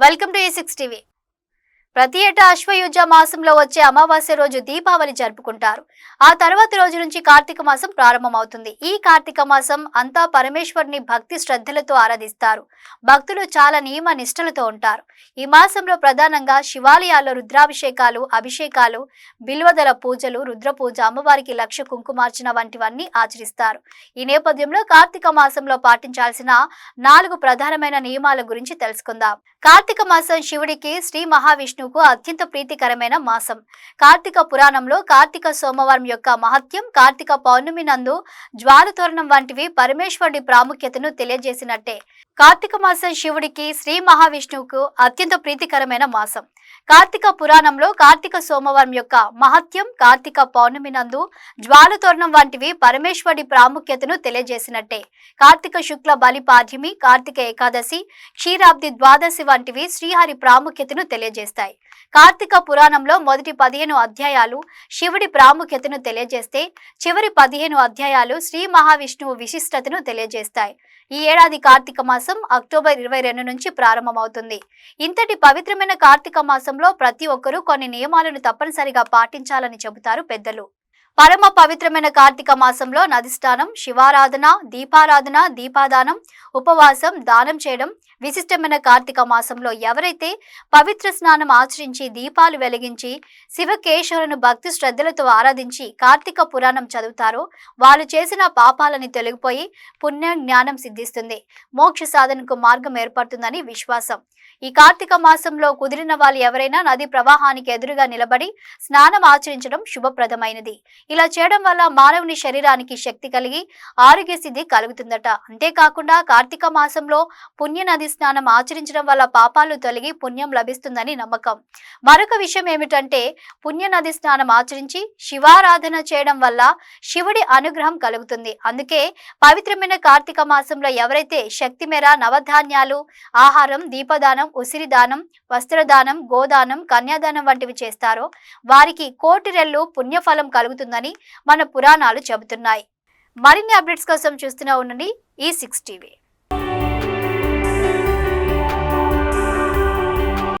Welcome to A six TV ప్రతి ఏటా అశ్వయుజ మాసంలో వచ్చే అమావాస్య రోజు దీపావళి జరుపుకుంటారు. ఆ తర్వాత రోజు నుంచి కార్తీక మాసం ప్రారంభమవుతుంది. ఈ కార్తీక మాసం అంతా పరమేశ్వరుని భక్తి శ్రద్ధలతో ఆరాధిస్తారు. భక్తులు చాలా నియమ నిష్టలతో ఉంటారు. ఈ మాసంలో ప్రధానంగా శివాలయాల్లో రుద్రాభిషేకాలు అభిషేకాలు బిల్వదల పూజలు రుద్ర పూజ అమ్మవారికి లక్ష కుంకుమార్చన వంటివన్నీ ఆచరిస్తారు. ఈ నేపథ్యంలో కార్తీక మాసంలో పాటించాల్సిన నాలుగు ప్రధానమైన నియమాల గురించి తెలుసుకుందాం. కార్తీక మాసం శివుడికి శ్రీ మహావిష్ణు మహావిష్ణువుకు అత్యంత ప్రీతికరమైన మాసం. కార్తీక పురాణంలో కార్తీక సోమవారం యొక్క మహత్యం కార్తీక పౌర్ణమి నందు జ్వాలతోరణం వంటివి పరమేశ్వరుడి ప్రాముఖ్యతను తెలియజేసినట్టే. కార్తీక మాసం శివుడికి శ్రీ మహావిష్ణువుకు అత్యంత ప్రీతికరమైన మాసం. కార్తీక పురాణంలో కార్తీక సోమవారం యొక్క మహత్యం కార్తీక పౌర్ణమి నందు జ్వాలతోరణం వంటివి పరమేశ్వరుడి ప్రాముఖ్యతను తెలియజేసినట్టే. కార్తీక శుక్ల బలి పాఠ్యమి కార్తీక ఏకాదశి క్షీరాబ్ది ద్వాదశి వంటివి శ్రీహరి ప్రాముఖ్యతను తెలియజేస్తాయి. కార్తీక పురాణంలో మొదటి పదిహేను అధ్యాయాలు శివుడి ప్రాముఖ్యతను తెలియజేస్తే చివరి పదిహేను అధ్యాయాలు శ్రీ మహావిష్ణువు విశిష్టతను తెలియజేస్తాయి. ఈ ఏడాది కార్తీక మాసం అక్టోబర్ ఇరవై రెండు నుంచి ప్రారంభమవుతుంది. ఇంతటి పవిత్రమైన కార్తీక మాసంలో ప్రతి ఒక్కరూ కొన్ని నియమాలను తప్పనిసరిగా పాటించాలని చెబుతారు పెద్దలు. పరమ పవిత్రమైన కార్తీక మాసంలో నది స్నానం శివారాధన దీపారాధన దీపాదానం ఉపవాసం దానం చేయడం విశిష్టమైన కార్తీక మాసంలో ఎవరైతే పవిత్ర స్నానం ఆచరించి దీపాలు వెలిగించి శివకేశవులను భక్తి శ్రద్ధలతో ఆరాధించి కార్తీక పురాణం చదువుతారో వాళ్ళు చేసిన పాపాలని తొలగిపోయి పుణ్య జ్ఞానం సిద్ధిస్తుంది. మోక్ష సాధనకు మార్గం ఏర్పడుతుందని విశ్వాసం. ఈ కార్తీక మాసంలో కుదిరిన వాళ్ళు ఎవరైనా నది ప్రవాహానికి ఎదురుగా నిలబడి స్నానం ఆచరించడం శుభప్రదమైనది. ఇలా చేయడం వల్ల మానవుని శరీరానికి శక్తి కలిగి ఆరోగ్య సిద్ధి కలుగుతుందట. అంతేకాకుండా కార్తీక మాసంలో పుణ్య నది స్నానం ఆచరించడం వల్ల పాపాలు తొలగి పుణ్యం లభిస్తుందని నమ్మకం. మరొక విషయం ఏమిటంటే పుణ్యనది స్నానం ఆచరించి శివారాధన చేయడం వల్ల శివుడి అనుగ్రహం కలుగుతుంది. అందుకే పవిత్రమైన కార్తీక మాసంలో ఎవరైతే శక్తి మేర నవధాన్యాలు ఆహారం దీపదానం ఉసిరిదానం వస్త్రదానం గోదానం కన్యాదానం వంటివి చేస్తారో వారికి కోటి రెల్లు పుణ్యఫలం కలుగుతుందని మన పురాణాలు చెబుతున్నాయి. మరిన్ని అప్డేట్స్ కోసం చూస్తూనే ఉండండి. ఈ సిక్స్ టీవీ.